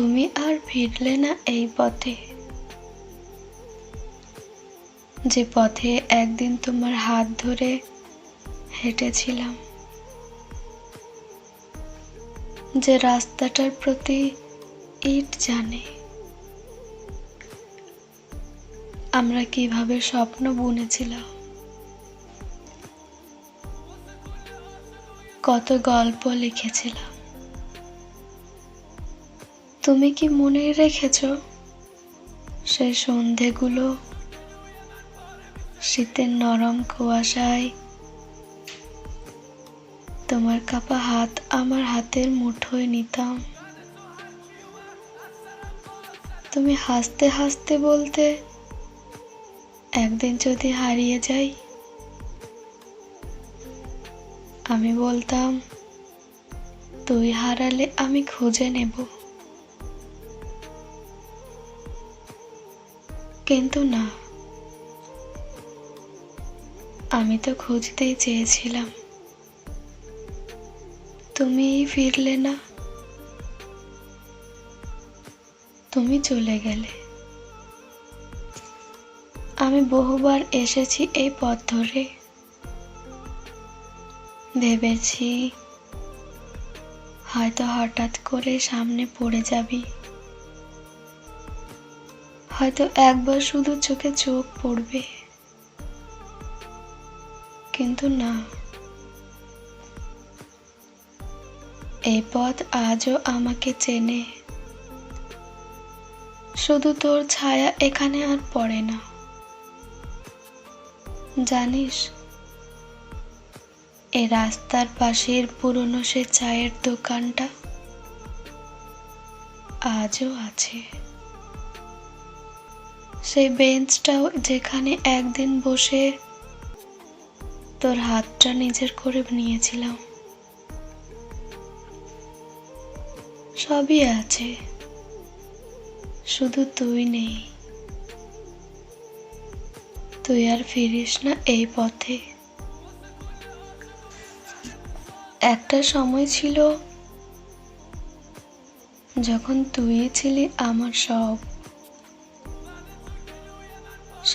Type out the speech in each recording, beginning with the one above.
তুমি আর ফিরলে না এই পথে। যে পথে একদিন তোমার হাত ধরে হেঁটেছিলাম। যে রাস্তাটার প্রতি ইট জানে। আমরা কীভাবে স্বপ্ন বুনেছিলাম। কত গল্প লিখেছিলাম। তুমি কি মনে রেখেছ সেই সন্ধেগুলো শীতের নরম কুয়াশায়? তোমার কাপা হাত আমার হাতের মুঠোয় নিতাম। তুমি হাসতে হাসতে বলতে, একদিন যদি হারিয়ে যাই? আমি বলতাম, তুই হারালে আমি খুঁজে নেব। কিন্তু না। আমি তো খুঁজতেই চেয়েছিলাম। তুমি ফিরলে না। তুমি চলে গেলে। আমি বহুবার এসেছি এই পথ ধরে। ভেবেছি হয়তো হঠাৎ করে সামনে পড়ে যাবি। হয়তো একবার শুধু চোখে চোখ পড়বে। কিন্তু না। এই পথ আজও আমাকে চেনে। শুধু তোর ছায়া এখানে আর পড়ে না। জানিস, এ রাস্তার পাশের পুরনো সে চায়ের দোকানটা আজও আছে। সেই বেঞ্চটাও যেখানে একদিন বসে তোর হাতটা নিজের করে নিয়েছিলাম। সবই আছে। শুধু তুই নেই। তুই আর ফিরিস না এই পথে। একটা সময় ছিল যখন তুই ছিলি আমার সব।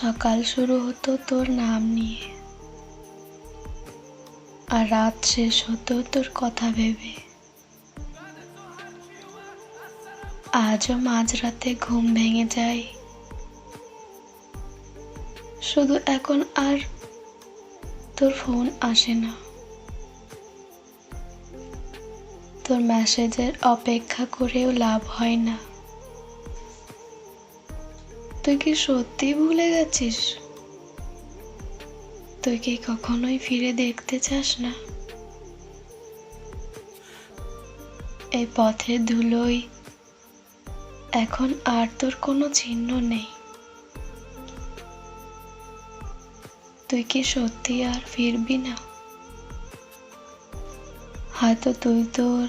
সকাল শুরু হতো তোর নাম নিয়ে। আর রাত শেষ হতো তোর কথা ভেবে। আজও মাঝরাতে ঘুম ভেঙে যায়। শুধু এখন আর তোর ফোন আসে না। তোর মেসেজের অপেক্ষা করেও লাভ হয় না। তুই কি সত্যি ভুলে গেছিস? তুই কি কখনোই ফিরে দেখতে চাস না? এই পথের ধুলোই এখন আর তোর কোনো চিহ্ন নেই। তুই কি সত্যি আর ফিরবি না? হয়তো তুই তোর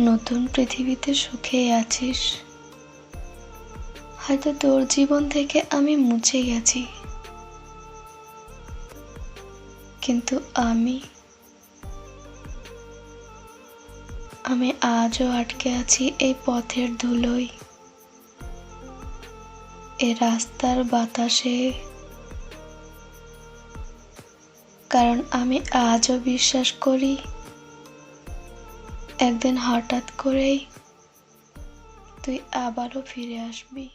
নতুন পৃথিবীতে সুখে আছিস। হয়তো তোর জীবন থেকে আমি মুছে গেছি। কিন্তু আমি আমি আজও আটকে আছি এই পথের ধুলোয়। এ রাস্তার বাতাসে। কারণ আমি আজও বিশ্বাস করি, একদিন হঠাৎ করেই তুই আবারও ফিরে আসবি।